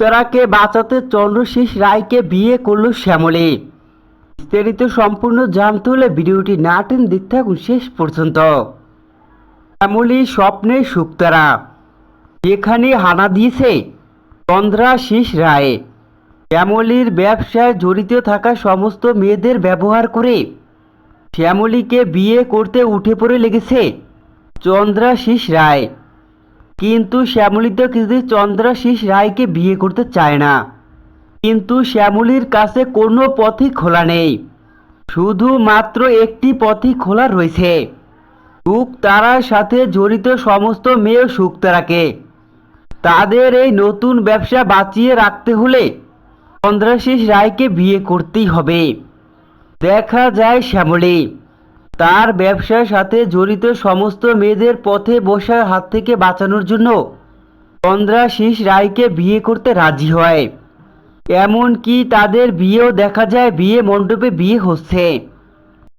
শুক্তারাকে বাঁচাতে চন্দ্রশেষ রায়কে বিয়ে করল শ্যামলী। বিস্তারিত সম্পূর্ণ জানতে হলে ভিডিওটি না টেন থাকুন শেষ পর্যন্ত। শ্যামলী স্বপ্নে শুক্তারা যেখানে হানা দিয়েছে চন্দ্রাশিস রায়। শ্যামলীর ব্যবসায় জড়িত থাকা সমস্ত মেয়েদের ব্যবহার করে শ্যামলীকে বিয়ে করতে উঠে পড়ে লেগেছে চন্দ্রাশিস রায়। কিন্তু শ্যামলী তো কিছুতেই চন্দ্রাশিস রায়কে বিয়ে করতে চায় না। কিন্তু শ্যামলীর কাছে কোনো পথই খোলা নেই। শুধুমাত্র একটি পথই খোলা রয়েছে। সুখ তারার সাথে জড়িত সমস্ত মেয়ে সুখ তারাকে। তাদের এই নতুন ব্যবসা বাঁচিয়ে রাখতে হলে চন্দ্রাশিস রায়কে বিয়ে করতেই হবে। দেখা যায় শ্যামলী। তার ব্যবসার সাথে জড়িত সমস্ত মেয়েদের পথে বসার হাত থেকে বাঁচানোর জন্য চন্দ্রাশিস রায়কে বিয়ে করতে রাজি হয়। এমনকি তাদের বিয়েও দেখা যায় বিয়ে মণ্ডপে বিয়ে হচ্ছে।